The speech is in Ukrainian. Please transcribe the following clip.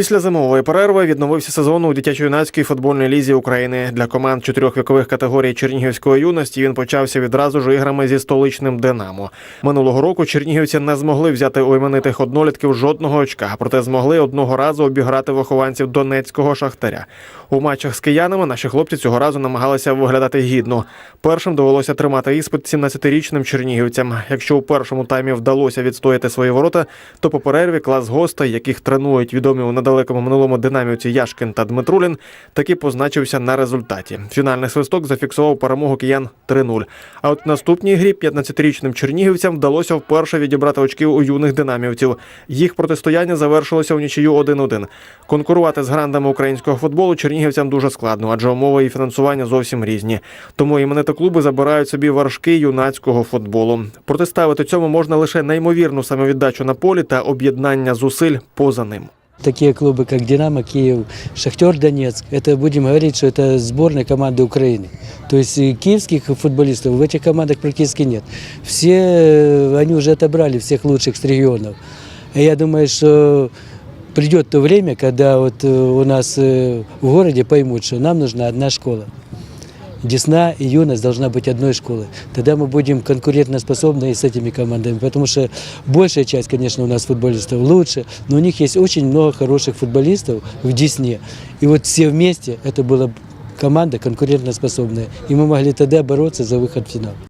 Після зимової перерви відновився сезон у дитячо-юнацькій футбольній лізі України. Для команд чотирьох вікових категорій Чернігівської юності він почався відразу ж іграми зі столичним Динамо. Минулого року чернігівці не змогли взяти у іменитих однолітків жодного очка, проте змогли одного разу обіграти вихованців донецького шахтаря. У матчах з киянами наші хлопці цього разу намагалися виглядати гідно. Першим довелося тримати іспит 17-річним чернігівцям. Якщо у першому таймі вдалося відстояти свої ворота, то по перерві клас гостей, яких тренують відомі у недалекому минулому динамівці Яшкін та Дмитрулін, таки позначився на результаті. Фінальний свисток зафіксував перемогу киян 3-0. А от в наступній грі 15-річним чернігівцям вдалося вперше відібрати очки у юних динамівців. Їх протистояння завершилося у нічию 1-1. Конкурувати з грандами українського футболу чернігівцям дуже складно, адже умови і фінансування зовсім різні. Тому іменити клуби забирають собі вершки юнацького футболу. Протиставити цьому можна лише неймовірну самовіддачу на полі та об'єднання зусиль поза ним. Такие клубы, как «Динамо Киев», «Шахтер Донецк», это будем говорить, что это сборная команды Украины. То есть и киевских футболистов в этих командах практически нет. Все, э, они уже отобрали всех лучших с регионов. И я думаю, что придет то время, когда вот э, у нас э, в городе поймут, что нам нужна одна школа. Десна и юность должна быть одной школы. Тогда мы будем конкурентоспособны и с этими командами. Потому что большая часть, конечно, у нас футболистов лучше, но у них есть очень много хороших футболистов в Десне. И вот все вместе это была команда конкурентоспособная. И мы могли тогда бороться за выход в финал.